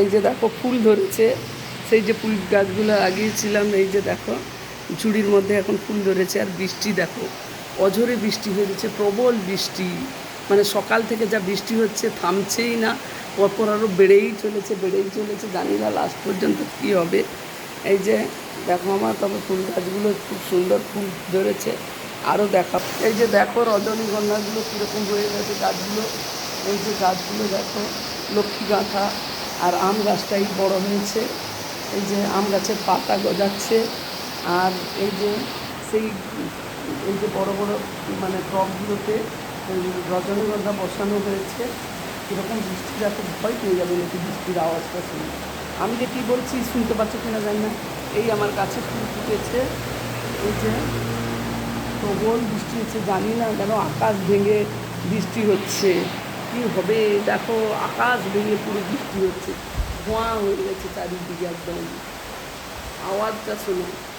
এই যে দেখো ফুল ধরেছে। সেই যে ফুল গাছগুলো লাগিয়েছিলাম এই যে দেখো, ঝুড়ির মধ্যে এখন ফুল ধরেছে আর বৃষ্টি দেখো। অঝরে বৃষ্টি হয়েছে প্রবল বৃষ্টি। মানে সকাল থেকে যা বৃষ্টি হচ্ছে থামছেই না, পরপর আরও বেড়েই চলেছে বেড়েই চলেছে, জানি না লাস্ট পর্যন্ত কী হবে। এই যে দেখো আমার, তবে ফুল গাছগুলো খুব সুন্দর ফুল ধরেছে। আরও দেখা এই যে দেখো রজনীগন্ধাগুলো কীরকম হয়ে গেছে গাছগুলো। এই যে গাছগুলো দেখো, লক্ষ্মী গাঁথা আর আম গাছটাই বড় হয়েছে। এই যে আম গাছের পাতা গজাচ্ছে আর এই যে সেই, এই যে বড় বড় মানে টবগুলোতে ওই রজনীগন্ধা বসানো হয়েছে। এরকম বৃষ্টি যাতে ভয় পেয়ে যাবে নাকি বৃষ্টির আওয়াজটা শুনে? আমি যে কী বলছি শুনতে পাচ্ছ কিনা জানি না। এই আমার কাছে ফুল ফুটেছে। এই যে প্রবল বৃষ্টি হচ্ছে, জানি না যেন আকাশ ভেঙে বৃষ্টি হচ্ছে। কি হবে? দেখো, আকাশ ভেঙে পুরো বৃষ্টি হচ্ছে। ধোঁয়া হয়ে গেছে চারিদিকে একদম। আওয়াজটা শোনো।